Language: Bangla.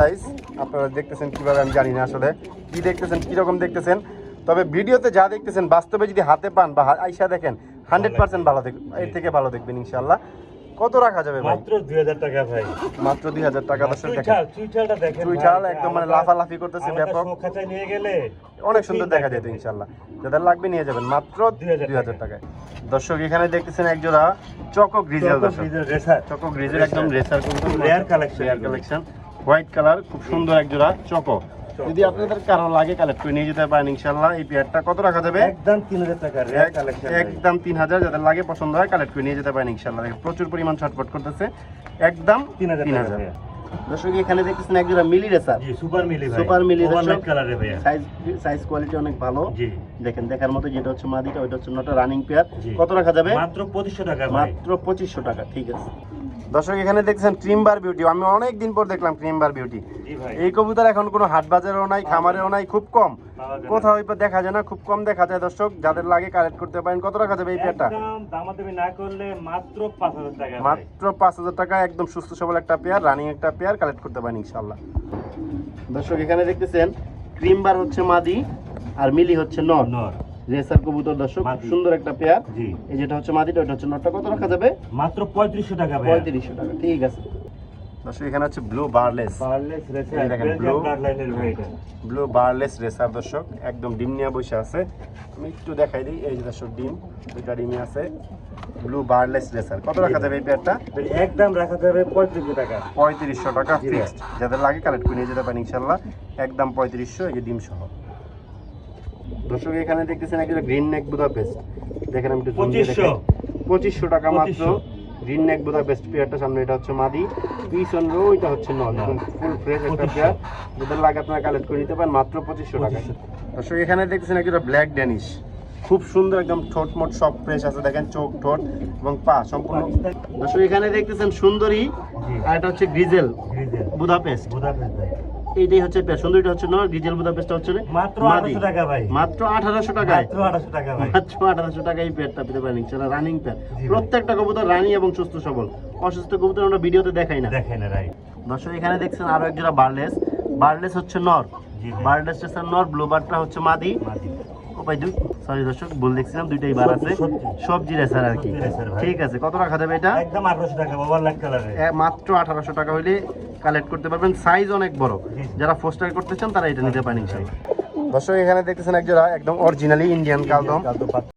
Guys, আপনারা দেখতেছেন কীভাবে আমি জানি না আসলে। কি দেখতেছেন কীরকম দেখতেছেন? তবে ভিডিওতে যা দেখতেছেন বাস্তবে যদি হাতে পান বা আইসা দেখেন হান্ড্রেড পার্সেন্ট ভালো দেখবেন এর থেকে ভালো দেখবেন ইনশাল্লাহ কত রাখা যাবে মাত্র দুই হাজার টাকা ভাই। মাত্র দুই হাজার টাকা দর্শক দেখেন। চুইঠাল ভাই, একদম মানে লাফালাফি করতেছে ব্যাপক। নিয়ে গেলে অনেক সুন্দর দেখা। যেত ইনশাল্লাহ যাদের লাগবে নিয়ে যাবেন মাত্র দুই হাজার টাকায়। দর্শক এখানে দেখতেছেন একজোড়া choco grizzle choco racer. Grizzle একদম racer. Rare collection rare collection. White colour খুব সুন্দর একজোড়া চকো। যদি আপনাদের কারও লাগে কালেক্ট করে নিয়ে যেতে পারেন ইনশাল্লাহ এই পেয়ারটা কত রাখা যাবে একদম তিন হাজার টাকা একদম তিন হাজার যাদের লাগে পছন্দ হয় কালেক্ট করে নিয়ে যেতে পারেন ইনশাল্লাহ প্রচুর পরিমাণ ছটফট করতেছে। একদম তিন হাজার তিন টাকা হাজার। দর্শক এখানে দেখতেছেন একজোড়া মিলি রেসার জি সুপার মিলি ভাই। Super mealy size size quality অনেক ভালো। জি। দেখেন দেখার মতো যেটা হচ্ছে মাদিটা ওইটা হচ্ছে নটা রানিং পেয়ার কত রাখা যাবে মাত্র পঁচিশশো টাকা মাত্র পঁচিশশো টাকা ঠিক আছে। দর্শক এখানে দেখছেন ক্রিমবার বিউটি আমি অনেক দিন পর দেখলাম ক্রিমবার বিউটি এই কবুতর এখন কোনো হাট বাজারেও নাই খামারেও নাই খুব কম। কোথাও দেখা যায় না খুব কম দেখা যায়। দর্শক যাদের লাগে কালেক্ট করতে পারেন। কত রাখা যাবে এই পেয়ারটা দামাদামি না করলে মাত্র পাঁচ হাজার টাকা মাত্র পাঁচ হাজার টাকা একদম সুস্থ সবল একটা পেয়ার রানিং একটা পেয়ার কালেক্ট করতে পারেন ইনশাল্লাহ দর্শক এখানে দেখতেছেন ক্রিমবার হচ্ছে মাদি আর মিলি হচ্ছে নর। নর। রেসার কবুতর দর্শক খুব সুন্দর একটা পেয়ার। এই যেটা হচ্ছে মাদিটা ওটা হচ্ছে নটটা। কত রাখা যাবে? মাত্র পঁয়ত্রিশশো টাকা ভাই পঁয়ত্রিশশো টাকা ঠিক আছে। দর্শক এখানে হচ্ছে ব্লু বারলেস। পারলেস রেসার এটা। ব্লু বারলেস রেসার দর্শক একদম ডিম নিয়ে বসে আছে। আমি একটু দেখাই দিই এই যে দর্শক ডিম দুইটা ডিমই আছে। ব্লু বারলেস রেসার কত রাখা যাবে এই পেয়ারটা? একদম রাখা যাবে পঁয়ত্রিশশো টাকা। পঁয়ত্রিশশো টাকা ফিক্সড যাদের লাগে কালেক্ট করে নিয়ে যেতে পারেন ইনশাল্লাহ। একদম পঁয়ত্রিশশো এই যে ডিম সহ দর্শক এখানে দেখতেছেন একটা গ্রিন নেক বুদাপেস্ট দেখেন আমি একটু দিয়ে পঁচিশশো। পঁচিশশো টাকা মাত্র গ্রিন নেক বুদাপেস্ট পেয়ারটা সামনে এটা হচ্ছে মাদি। পিছন রো এটা হচ্ছে নল ফুল ফ্রেশ একটা 2500 পেয়ার। যাদের লাগে আপনারা কালেক্ট করে নিতে পারেন মাত্র পঁচিশশো টাকা 2500 দর্শক এখানে দেখতেছেন একটা ব্ল্যাক ড্যানিশ খুব সুন্দর একদম ঠোঁট মোট সব ফ্রেশ আছে দেখেন চোখ ঠোঁট এবং পা সম্পূর্ণ। দর্শক এখানে দেখতেছেন সুন্দরী আর এটা হচ্ছে গ্রিজেল গ্রিজেল বুদাপেস্ট বুদাপেস্ট এইটাই হচ্ছে পেয়ার দুইটা হচ্ছে নর ডিজেল বুদাপেস্টটা হচ্ছে মাত্র মাদি। 800 টাকা ভাই। মাত্র আঠারোশো টাকায়। মাত্র 800 টাকা ভাই। মাত্র আঠারোশো টাকায় এই পেয়ারটা পেতে পারেন সেটা রানিং পেয়ার প্রত্যেকটা কবুতর রানি এবং সুস্থ সবল। অসুস্থ কবুতর আমরা ভিডিওতে দেখাই না। দেখাই না রাইট দর্শক এখানে দেখছেন আরও এক জোড়া বার্লেস বার্লেস হচ্ছে নর বার্লেস হচ্ছে নর ব্লু বার্ডটা হচ্ছে মাদি ও ভাই দুই সরি দর্শক বল দেখছিলাম দুইটাই বার আছে। সবজি। রেসার আর কি। ঠিক আছে কত রাখা যাবে এটা? একদম 800 টাকা ওভার লাইট কালারে মাত্র আঠারোশো টাকা হলে কালেক্ট করতে পারবেন। সাইজ অনেক বড়। যারা ফোস্টার করতে চান তারা এটা নিতে পারেন ইনশাল্লাহ দর্শক এখানে দেখতেছেন একজোড়া একদম অরিজিনালি ইন্ডিয়ান কালদম।